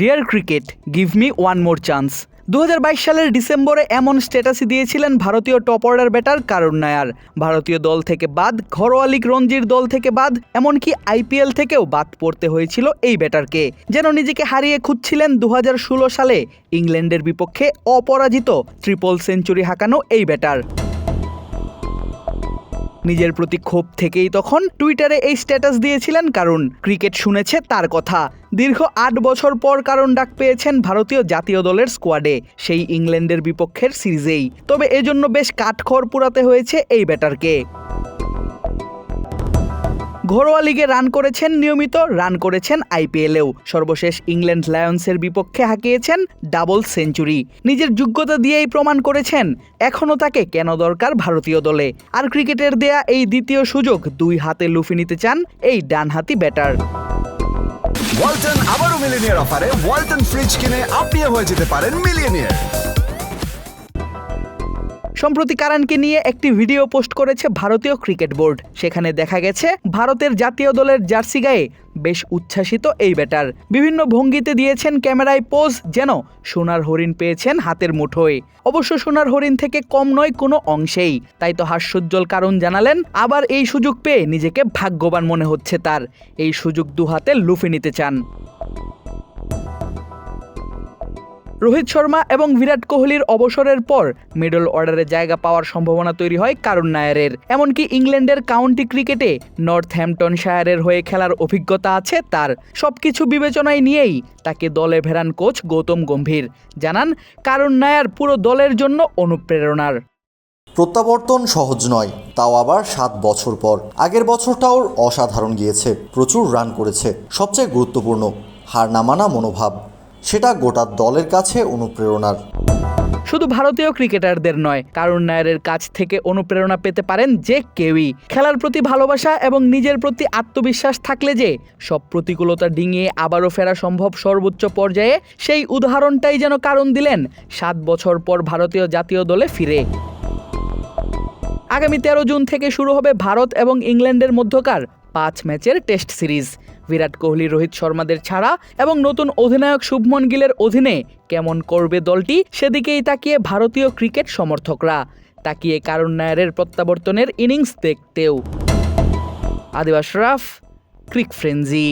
Dear cricket give me one more chance দু হাজার বাইশ সালের ডিসেম্বরে এমন স্ট্যাটাসই দিয়েছিলেন ভারতীয় top order batter Karun Nair. ভারতীয় দল থেকে বাদ, ঘরোয়া লীগ রঞ্জির দল থেকে বাদ, এমনকি আইপিএল থেকেও বাদ পড়তে হয়েছিল এই ব্যাটারকে। যেন নিজেকে হারিয়ে খুঁজছিলেন দু হাজার ষোলো সালে, ইংল্যান্ডের বিপক্ষে অপরাজিত ট্রিপল সেঞ্চুরি হাঁকানো এই ব্যাটার। নিজের প্রতি ক্ষোভ থেকেই তখন টুইটারে এই স্ট্যাটাস দিয়েছিলেন কারণ ক্রিকেট শুনেছে তার কথা। দীর্ঘ আট বছর পর কারণ ডাক পেয়েছেন ভারতীয় জাতীয় দলের স্কোয়াডে, সেই ইংল্যান্ডের বিপক্ষের সিরিজেই। তবে এজন্য বেশ কাঠখড় পুরাতে হয়েছে এই ব্যাটারকে। ঘরোয়া লিগে রান করেছেন নিয়মিত, রান করেছেন আইপিএলেও সর্বশেষ ইংল্যান্ড লায়ন্সের বিপক্ষে হাঁকিয়েছেন ডাবল সেঞ্চুরি। নিজের যোগ্যতা দিয়েই প্রমাণ করেছেন, এখনও তাকে কেন দরকার ভারতীয় দলে। আর ক্রিকেটের দেয়া এই দ্বিতীয় সুযোগ দুই হাতে লুফে নিতে চান এই ডানহাতি ব্যাটার। ওয়ালটন আবারও মিলিনিয়ার অফারে ওয়ালটন ফ্রিজ কিনে আপনিও হয়ে যেতে পারেন মিলিয়নিয়ার। সম্প্রতি কারানকে নিয়ে একটি ভিডিও পোস্ট করেছে ভারতীয় ক্রিকেট বোর্ড। সেখানে দেখা গেছে, ভারতের জাতীয় দলের জার্সি গায়ে বেশ উচ্ছ্বাসিত এই ব্যাটার। বিভিন্ন ভঙ্গিতে দিয়েছেন ক্যামেরায় পোজ, যেন সোনার হরিণ পেয়েছেন হাতের মুঠোয়। অবশ্য সোনার হরিণ থেকে কম নয়, কোনো অংশেই। তাই তো হাস্যোজ্জ্বল কারণ জানালেন, আবার এই সুযোগ পেয়ে নিজেকে ভাগ্যবান মনে হচ্ছে তার। এই সুযোগ দুহাতে লুফে নিতে চান। রোহিত শর্মা এবং বিরাট কোহলির অবসরের পর মিডল অর্ডারে জায়গা পাওয়ার সম্ভাবনা তৈরি হয় কারুণ নায়ারের। এমনকি ইংল্যান্ডের কাউন্টি ক্রিকেটে নর্থ হ্যাম্পটন শায়ারের হয়ে খেলার অভিজ্ঞতা আছে তার। সবকিছু বিবেচনায় নিয়েই তাকে দলে ফেরান কোচ গৌতম গম্ভীর। জানান কারুণ নায়ার পুরো দলের জন্য অনুপ্রেরণার। প্রত্যাবর্তন সহজ নয়, তাও আবার সাত বছর পর। আগের বছরটাও অসাধারণ গিয়েছে, প্রচুর রান করেছে, সবচেয়ে গুরুত্বপূর্ণ, হার না মানা মনোভাব। সেটা গোটা দলের কাছে অনুপ্রেরণার। শুধু ভারতীয় ক্রিকেটারদের নয় কারণ নায়ারের কাছ থেকে অনুপ্রেরণা পেতে পারেন যে কেউই। খেলার প্রতি ভালোবাসা এবং নিজের প্রতি আত্মবিশ্বাস থাকলে যে, সব প্রতিকূলতা ডিঙিয়ে আবারও ফেরা সম্ভব সর্বোচ্চ পর্যায়ে, সেই উদাহরণটাই যেন কারণ দিলেন সাত বছর পর ভারতীয় জাতীয় দলে ফিরে। আগামী তেরো জুন থেকে শুরু হবে ভারত এবং ইংল্যান্ডের মধ্যকার পাঁচ ম্যাচের টেস্ট সিরিজ। বিরাট কোহলি, রোহিত শর্মাদের ছাড়া এবং নতুন অধিনায়ক শুভমন গিলের অধীনে কেমন করবে দলটি সেদিকেই তাকিয়ে ভারতীয় ক্রিকেট সমর্থকরা। তাকিয়ে কারণ নায়ারের প্রত্যাবর্তনের ইনিংস দেখতেও। আদিবাস রাফ, ক্রিক ফ্রেঞ্জি